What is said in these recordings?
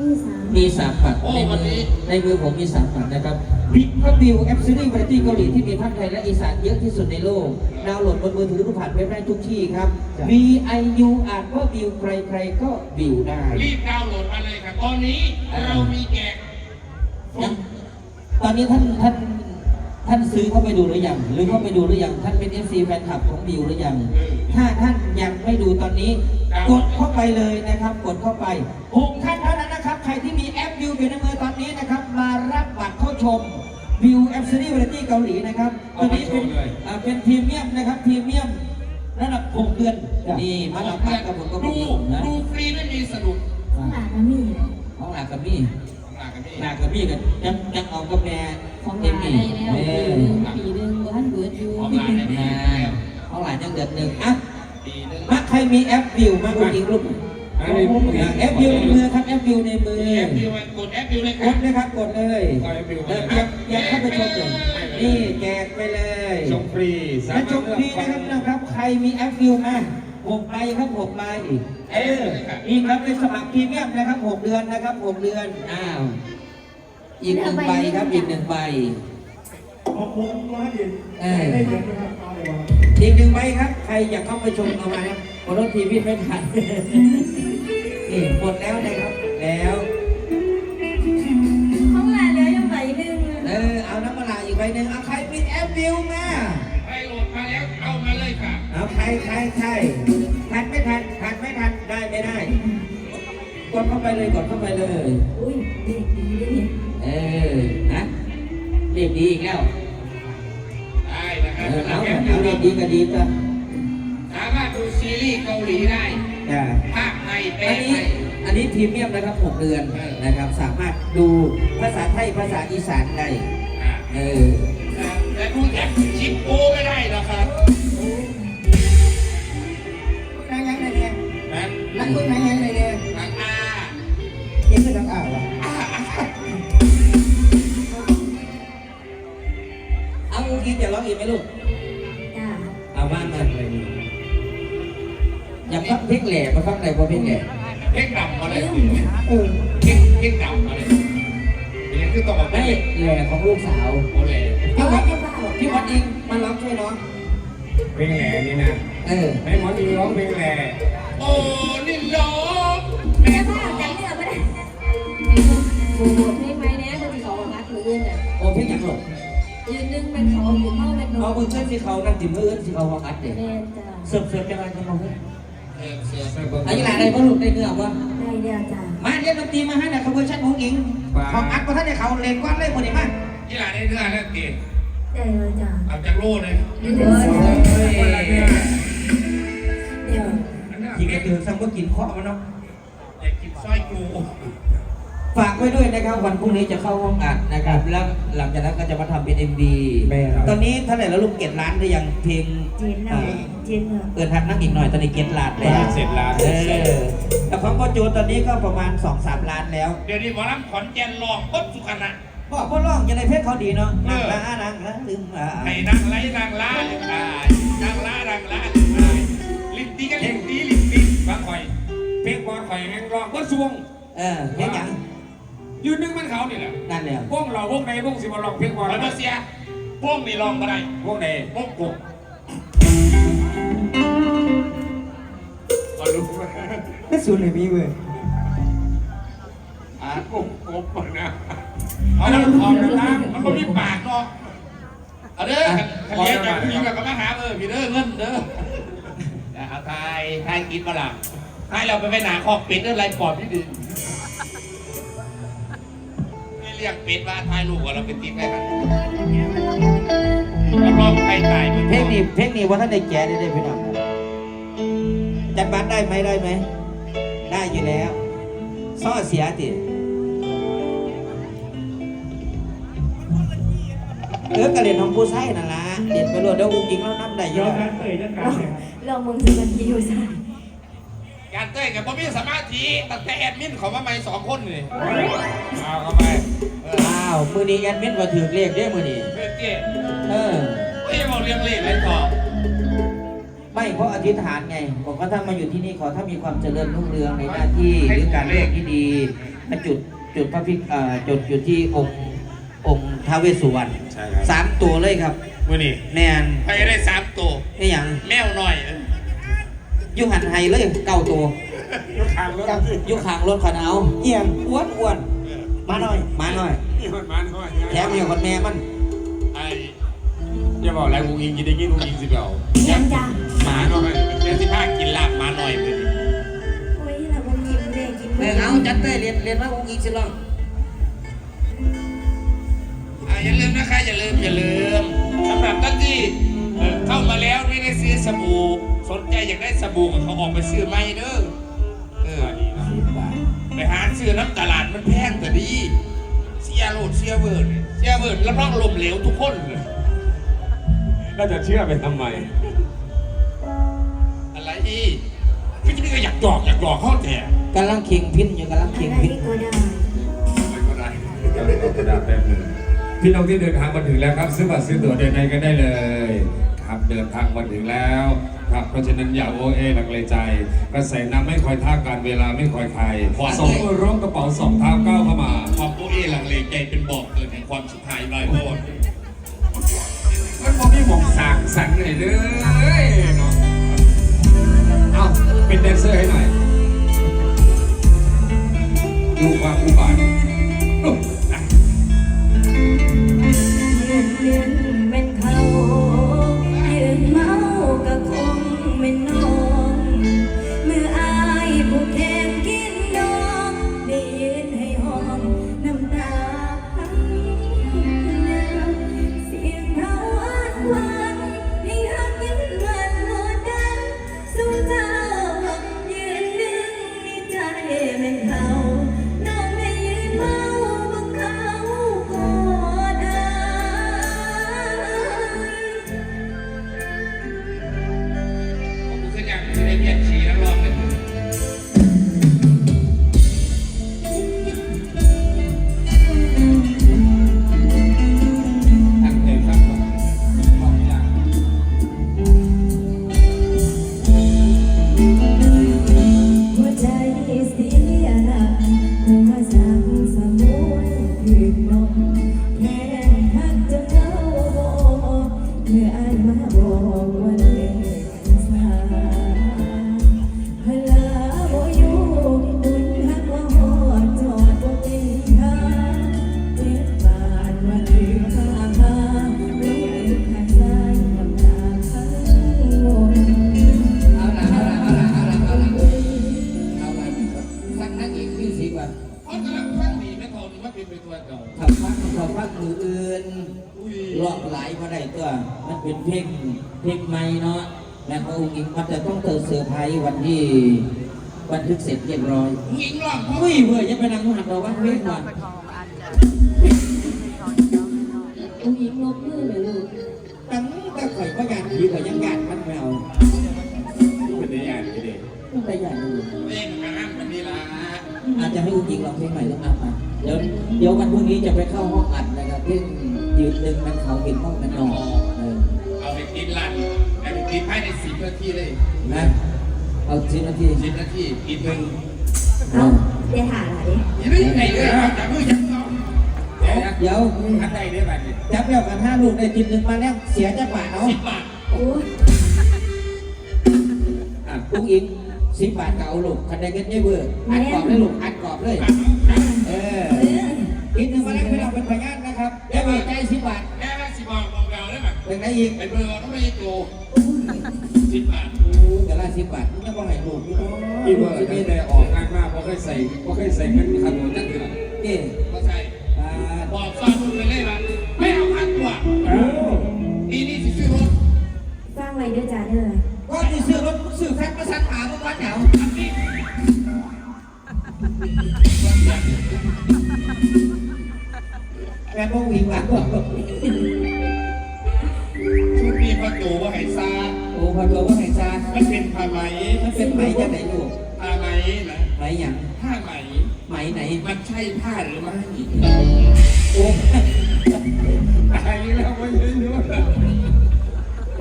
นี่สามมีสามฝันโอ้ในวัมืนนี้อในมือผมมีสามฝันนะครับวิกก็บิวแอปซีรีส์วาไรตี้เกาหลีที่มีภาคไทยและอีสานเยอะที่สุดในโลก ดาวน์โหลดบนมือถือหรือผ่านเว็บได้ทุกที่ครับ V I U อ่านว่าบิวใครๆก็บิวได้ รีบดาวน์โหลดมาเลยครับ ตอนนี้เรามีแจกยังตอนนี้ท่านท่านท่านซื้อเข้าไปดูหรือยัง หรือเข้าไปดูหรือยัง ท่านเป็น FC แฟนคลับของบิวหรือยัง ถ้าท่านยังไม่ดูตอนนี้ กดเข้าไปเลยนะครับ กดเข้าไปหกท่าน อปวิวอยู่ในมือตอนนี้นะครับ มารับบัตรเข้าชมวิวแอปซีรีส์วาไรตี้เกาหลีนะครับตอนนี้เป็นอ่าเป็นพรีเมียมนะครับพรีเมียมระดับหกเดือนนี่มารับบัตรกับผมก็ดูมีนะดูฟรีไม่มีสะดุดข้างหลังมันมีของหลักกับมี่หนักกันนี่หลักกับมี่กันยังยังเอากับแม่ของเอ็ลามได้มี่แล้วเอปีอหนึ่งปีหนึ่งบ้านเบิดอยู่ของร้านได้ดีนะแล้วของหลานยังเดือนหนึ่งอะดีนึง มาใครมีแอปวิวมาดูอีกรูป แอปวิวในมือครับแอปวิวในมือแอปวิวกดแอปวิวเลยคกรับดเลยครับกดเลยเอาแอปวิวเออยังยังเข้าไปชมเลยนี่แจกไปเลยชมฟรีและชมฟรีนะครับนะครับ ใครมีแอปวิวมาหกใบครับหกใบเอออีกครับเป็นสมัครพรีเมียมนะครับหกเดือนนะครับหกเดือนอ้าวอีกหนึ่งใบครับอีกหนึ่งใบขอบคุณร้อยเย็นเออได้เยอะนะครับเอาเลยว่าอีกหนึ่งใบครับ ใครอยากเข้าไปชมเอามานะบ นรถทีวีไม่ทันนี่หมดแล้วนะครับ แล้วข้างหลังเหลือยังใบหนึ่งเออ เอาน้ำมันลาอีกใบหนึ่งเอาใครมีแอปวิวมาให้โหลดมาแล้วเอามาเลยค่ะ เอาใครใครใครทันไม่ทันทันไม่ทันได้ไม่ได้ กดเข้าไปเลยกดเข้าไปเลย อุ้ยเด็กดีด้วยเนี่ยเออนะเรียกดีอีกแล้วได้นะคเอรับอเอาแอปวิเอาวเรียกดีก็ดีจ้ะสามารถดูซี รีส์เกาหลีได้จ้ะภาคไทยแปลอันไทนี้ย อันนี้พรีเมียมนะครับ 6 เดือนนะครับ สามารถดูภาษาไทยภาษาอีสานได้อ่าเออแต่ดูแอปชิปโป้ไม่ได้นะครับนางยังไงเนี่ยนะนักเพิ่งนางยังไงเนี่ยทางอายังคือนักอ่าวะเอาอูกินจะร้องอีกไหมลูกากฟังเพลงแหล่มาฟังไหนพอเพลงแหล่เพ่งดำมาเลยเออเพ่งเพ่งดำมาเลยนี่คือต้องมาไม่เป็นแหล่ของลูกสาวโอเลพี่วัดพี่วัดเองมาร้องช่วยน้องเพลงแหล่นี่นะเออให้หมอดีร้องเพลงแหล่โอ้นี่ล้อแม่พ่อจำเนื้อไม่ได้โอ้โหเพลงไหมเนี่ยคนที่เขารักหรือเอื่นอะโอ้เพลงหยังหรอกยืนนึงเป็นเขาอยู่เข้าเป็นเอามือเชิญสิเขานั่งจิ้มมือสิเขาวังอัดเด็แม่จ้าเสิร์ฟเสิร์ฟจังไรกันมาเพื่ อนเออเสือเสืออายุหลานใดพ่อลูกได้เนื้อวะได้เดียวจ้ามาเรียนดนตรีมาให้นะขบวนชั้นของหญิงของอัดก็ท่านได้เขาเล่นก้อนเล่นหมดเลยมั้ยยี่หลานได้เนื้อแล้วเก๋ได้เลยจ้าเอาจากโล่เลยเดี๋ยวเดี๋ยวยิงกระตือซ้ำก็กินข้อมันเนาะอยากกินสร้อยกู ฝากไว้ด้วยนะครับวันพรุ่งนี้จะเข้าห้องอัดนะครับ แล้วหลังจากนั้นก็จะมาทำเป็น MV แม่ครับ ตอนนี้เท่าไหร่แล้วลูกเก็ดล้านหรือยังเพลงเจนเนาะเจนเนาะเอินทันนั่งอีกหน่อยตอนนี้เก็ดล้านแล้วเสร็จแล้วเออแต่ของพ่อโจตอนนี้ก็ประมาณ 2-3 ล้านแล้วเดี๋ยวนี้หมอลำขอนแก่นลองปุ๊บสุขนะพ่อพ่อร้องจะได้เพลงเขาดีเนาะนางละนางละลืมอ่าให้นางไล่นางล้าลืมอายนางล้านางล้าลืมอายลิ้นตีกันลิ้นตีลิ้นตีบางข่อย เพลงบอลข่อยแห่งร้องก็สวง เออเพลงหยัง ยืนนึงมันเขานี่แหละนั่นแหละวงเราวงในวงสิมาร้องเพลงบอลแล้วมาเสียพวกนี่ลองมาได้วงในพวกกูเอาลูกมาไม่สูนเลยมีเว้ยอ่ากบกบก่อนนะเอาแล้วออกไปล้างมันก็มีปากเนาะเอาเด้อขันเลี้ยงจากผู้หญิงกับมาหาเออพี่เด้อเงินเด้อเอาทายทายกินมาหลังทายเราไปไปหนาคอกเป็ดเด้อไรปอดที่ดึงไม่ เรียกเป็ดว่าทายลูกว่าเราเป็นติ๊กได้กันแล้วรอบใครตายเพลงนี้เพลงนี้ว่าท่านได้แก่ได้ได้พี่น้องจัดบ้านได้ไหมได้ไหม ได้อยู่แล้วซ่อเสียติเออกระเรียนของผู้ใช้นั่นละเรียนไปรวดเดี๋ยวอุ้งยิงแล้วนับได้อยู่ยอแล้วมรับเอ่ยจัดการเลยครับเรามึงจะมาที่อยู่ใส่ การเต้ยกับพ่อมีสมาธิตั้งแต่แอดมินเขามาใหม่สองคนเลยเอาเข้าไปอ้าวมือนี้แอดมินว่าถือเลขได้อมือนี้เพื่อนเจ๊เออไม่บอกเรียงเลขเลยต่อไม่เพราะอธิษฐานไงบอกว่าถ้ามาอยู่ที่นี่ขอถ้ามีความเจริญรุ่งเรืองในหน้าที่หรือการเรียกที่ดีมาจุดจุดพระพิกเอ่อจุดจุดที่องค์องค์ท้าวเวสสุวรรณใช่ครับ สามตัวเลยครับ มื่อนี่แมนไปได้สามตัวนี่อย่างแมวหน่อย ยุหันไฮเลยเก้าตัวรถทางรถยุขางรถขันเอาเอียงอ้วนอ้วนมาหน่อยมาหน่อยนี่มันมันเข้ามาแถมเนี่ยคนแม่มันไอ้อย่าบอกอะไรวงยิงกินได้ยินวงยิงสิเปล่ายังจ้ะหมาหน่อยเดี๋ยวสิพากินลาบหมาหน่อยเลยโอ้ยเราบ่ยิ้มเลยกินเออเอาจัดไปเรียนเรียนว่าองค์อีกสิลองอะอย่าลืมนะคะอย่าลืมอย่าลืมสำหรับท่านที่เอ่อเข้ามาแล้วไม่ได้ซื้อสบู่ สนใจอยากได้สบู่ก็เขาออกไปซื้อไม่เด้อเออไปหาซื้อน้ำตลาดมันแพงแต่ดี เสียโรดเสียเวิร์ดเสียเวิร์ดรับรองลมเหลวทุกคนเลยแล้วจะเชื่อไปทำไม อะไรอีกพี่จะนี่ก็อยากหยอกอยากหยอกเขาแต่กำลังเคียงพินอยู่กำลังเคียงได้พินก็ได้ไม่ก็ได้ก็เลยเอากระดาษแป๊บหนึงพี่น้องที่เดินทางมาถึงแล้วครับ ซื้อบัตรซื้อตั๋วเดินในกันได้เลยครับ เดินทางมาถึงแล้วครับเพราะฉะนั้นอย่าโอเอลังเลใจ กระแสน้ำไม่คอยท่าการเวลาไม่คอยใครสองมือร่วมกระเป๋าสองเท้าก้าวเข้ามาความโอเอหลังเลใจเป็นบอกเกิดแห่งความสุดท้ายลอยโลดมันมองพี่หมองสางสรรค์เลยเด้อเนาะเอาเป็นแดนเซอร์ให้หน่อยดูความอุบาท เพลงใหม่เนาะแล้วก็องค์อิงมันจะต้องเติมเซอร์ไพรส์วันที่บันทึกเสร็จเรียบร้อยหญิงร้องเพราะอุ้ยเว้ยยังไปนั่งหันเราว่าเพลงก่อนอุ้งอิงลบมือเลยลูกตั้งแต่ข่อยก็ยานผีข่อยยังยานมันแมวเป็นได้ยังไงเด็กตั้งแต่ยานอยู่เพลงมันห้ามมันนี่ละอาจจะให้อุ้งอิงร้องเพลงใหม่ต้องอัพมาเดี๋ยวเดี๋ยววันพรุ่งนี้จะไปเข้าห้องอัดนะครับเพลงยืนหนึ่งมันเขาเห็นห้องกันนอนาไปกินภายในสิบนาทีเลยนะเอาสิบนาทีสิบนาทีกินหนึ่งเอาเดี๋ยวหาอะไรยังไม่ไหนเลยจับมือจับมือเดี๋ยวอันใดได้บัตรนี่จับเดี่ยวกันห้าลูกได้กินหนึ่งมาแล้วเสียจักบาทเอาสิบบาทโอ้ยอะอุ้งอิงสิบบาทก็เอาลูกคันใดกันยี่เบื่ออัดกรอบเลยลูกอัดกรอบเลยเออเออกินหนึ่งมาแล้วไม่ต้องเป็นพยานนะครับเดี๋ยวมีใจสิบบาทแม่แม่สิบอกของเราได้ไหมเป็นไงอีกไปเบอร์ต้องไม่โต สิบบาทโอ้กะละสิบบาทมึงยังบ่ให้ลูกอยู่เนาะพี่เบิร์ดตั้งแต่ออกงานมากเพราะเคยใส่เพราะเคยใส่เงินขันมจักเดือนเอ๊ะก็ใช่บอกฟังมึงไปเลยว่าไม่เอาคันตัวนี่นี่สิซื้อรถฟังไว้เด้อจ้าเด้อก็ที่ซื้อรถซื้อแฟนมาสั่งหาเมื่อวันเหนาแฟนพวกวิ่งหลัง พอตัวว่าไหนจ้ามันเป็นผ้าไหมมันเป็นไหมจงไหนลูกผ้าไหมนะไหมอย่างผ้าไหมไหมไหน มันใช่ผ้าหรือไม่โอ้ตายแล้วไม่รู้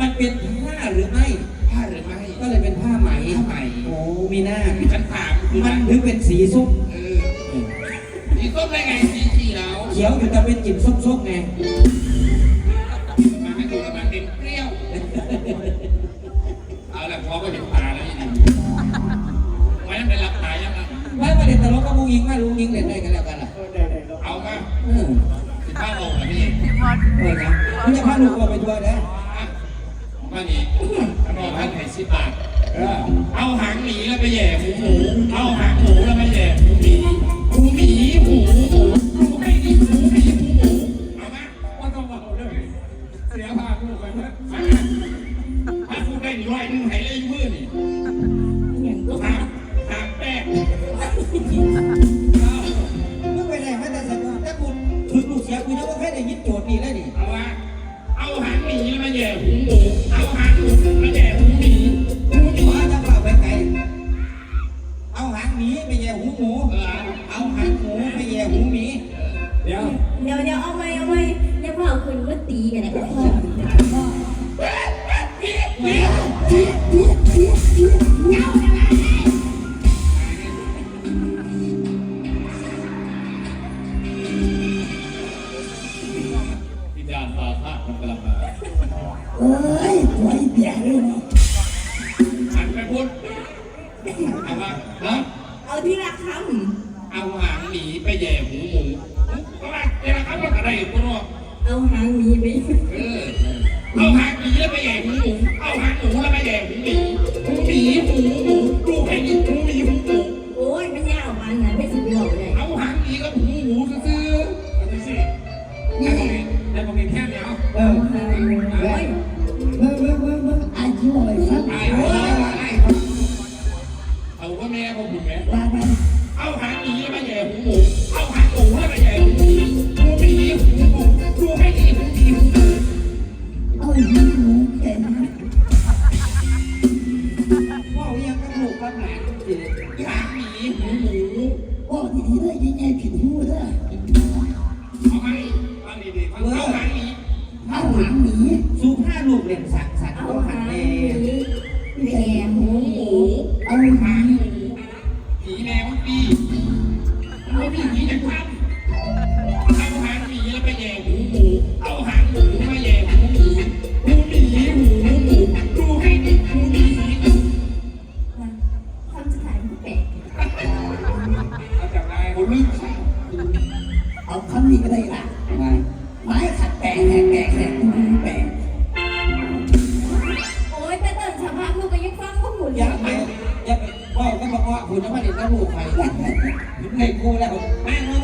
มันเป็นผ้าหรือไม่ผ้าหรือไม่ ก็เลยเป็นผ้าไหมผ้าไหมโอ้มีหน้าฉันถามมันหรือเป็นสีส้มสีส้มได้ไงสีเขียวเขียวอยู่แต่เป็นกลิ่นส้มๆไง งยิงไมาลุงยิงเล่นได้กันแล้วกันล่ะเอามาเออสิบห้าโมงนอพี่เออนะไม่ใช่พาลูกเราไปด้วยนะมาหนีรอท่านไหนสิบบาท เอาหางหนีแล้วไปแย่หมูหมู เอาหาง แย่หูเอาหางหมูมาแย่หูหมีหูหมีจะเป่าเอาไปแหูเอาหางหมูไปแย่หูหมีเดี๋ยวเดี๋ยวเดี๋ยวเอาไว้เอาไว้เดี๋ยวพ่อคุณก็ตีกันเลยพ่อ แล้วหางมีไหม ยามีหูหมูว่าดีๆได้ยังไงผิดหูด้เอาไหมเาดีๆเามีเอามีสูงห้าลูกเรียมสักสักเอาหางหนีแรง กูจะมาเด็ดกระดูกไปเห็นไงกูแล้วมาเลย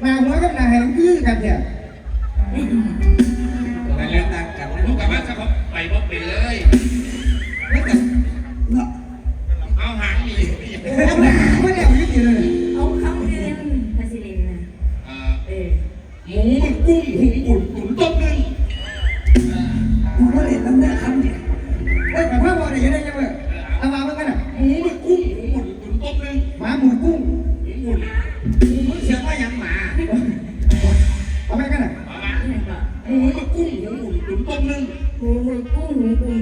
หนาหัวกับนาแหงคือกันเนี่ย หมูกักุ้งเดี๋ยวหมูตุ๋นต้มนึงหมูหกุ้งหมุน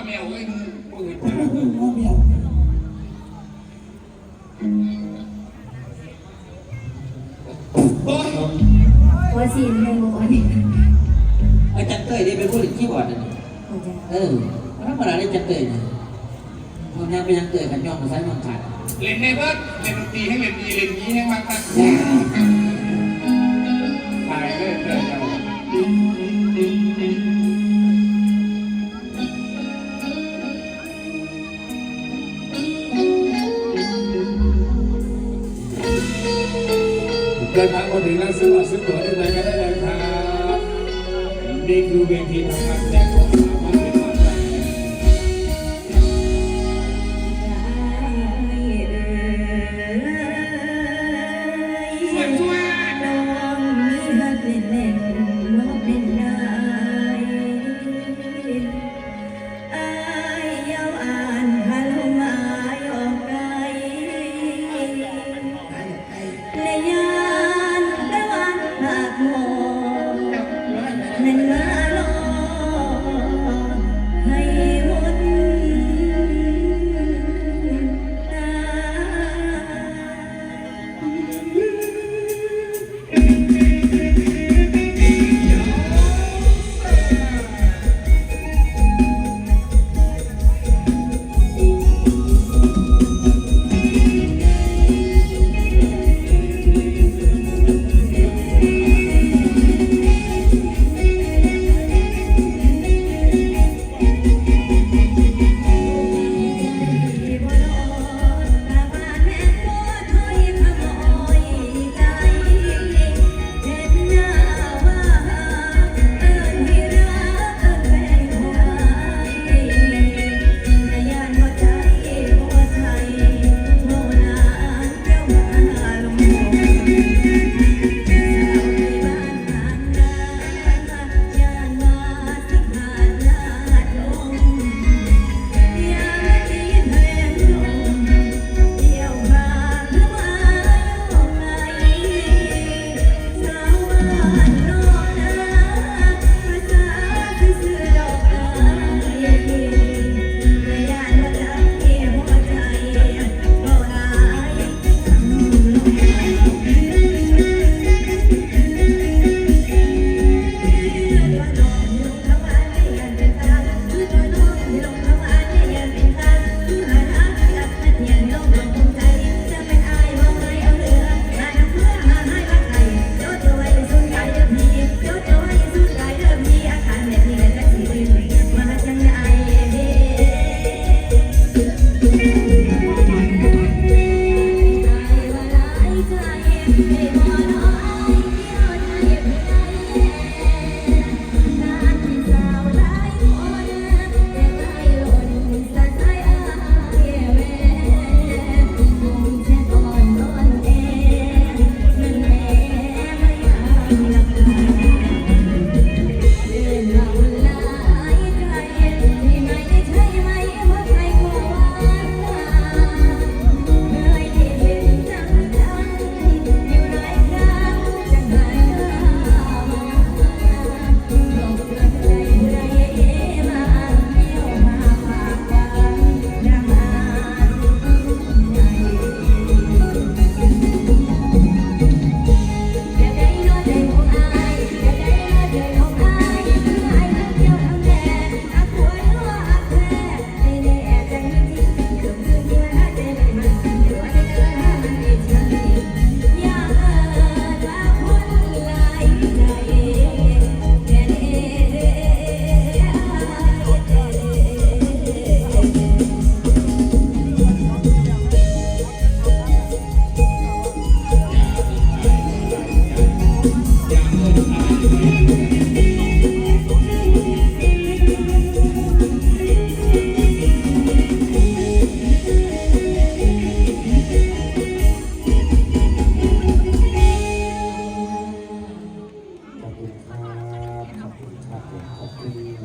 ว่าแมเงปืนว่าแมวโอ้ยอ้ยสีเร็อ้ยอันนี้เป็นผู้เล่นคีย์บอร์ดนะเออธรรมาได้จันเตยนะมันยังเปยันเตยกันย่องมาใช้มันาดเล่นในเบิร์ดเล่นดนตรีให้เล่นดีเล่นนี้ให้มากมา ซื้หัวดูการได้เลยครับ นี่คือเวทีทำงานแรกของ